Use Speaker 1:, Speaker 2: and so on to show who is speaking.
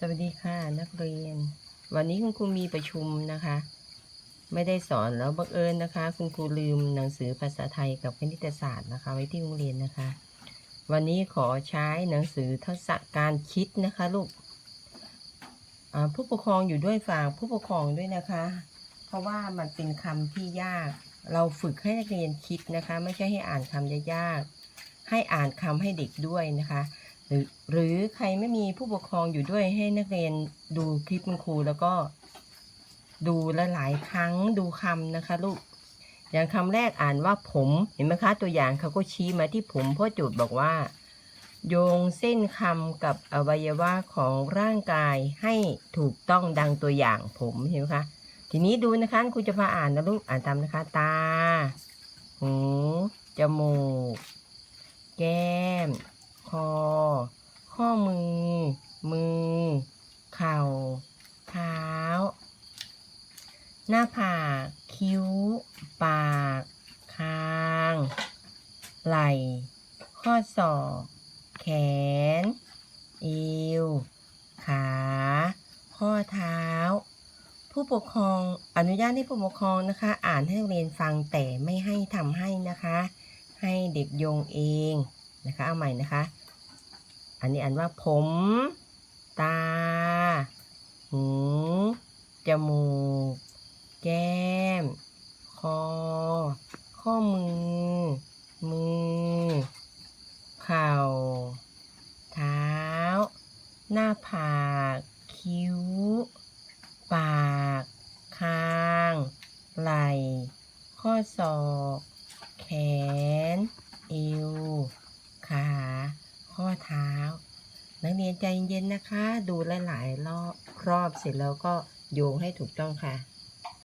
Speaker 1: สวัสดีค่ะนักเรียน วันนี้คุณครูมีประชุมนะคะ ไม่ได้สอนแล้วบังเอิญนะคะ คุณครูลืมหนังสือภาษาไทยกับคณิตศาสตร์นะคะ ไว้ที่โรงเรียนนะคะ วันนี้ขอใช้หนังสือทักษะการคิดนะคะลูกผู้ปกครองอยู่ด้วยฝากผู้ปกครองด้วยนะคะ เพราะว่ามันเป็นคำที่ยาก เราฝึกให้นักเรียนคิดนะคะ ไม่ใช่ให้อ่านคำยากๆให้อ่านคำให้เด็กด้วยนะคะ หรือหรือใครไม่มีผู้ปกครองอยู่ด้วยให้นักเรียนดูคลิปคุณครูแล้วก็ดูหลายๆครั้งดูคำนะคะลูก อย่างคำแรกอ่านว่าผมเห็นไหมคะ ตัวอย่างเขาก็ชี้มาที่ผมเพ่อจทย์บอกว่า โยงเส้นคำกับอวัยวะของร่างกายให้ถูกต้องดังตัวอย่างผมเห็นไหมคะ ทีนี้ดูนะคะครูจะพาอ่านนะลูกอ่านตามนะคะ ตา หู จมูก แก้ม คอ ข้อมือ มือ เข่า เท้า หน้าผาก คิ้ว ปาก คาง ไหล่ ข้อศอก แขน เอว ขา ข้อเท้า ผู้ปกครองอนุญาตให้ผู้ปกครองนะคะ อ่านให้นักเรียนฟังแต่ไม่ให้ทำให้นะคะ ให้เด็กโยงเอง นะคะ เอาใหม่นะคะ อันนี้อ่านว่าผม ตา หู จมูก แก้ม คอ ข้อมือ มือ เข่า เท้า หน้าผาก คิ้ว ปาก คาง ไหล่ ข้อศอก แขน เอว ขา ข้อเท้า นักเรียนใจเย็นๆนะคะ ดูหลายๆรอบรอบเสร็จแล้วก็โยงให้ถูกต้องค่ะ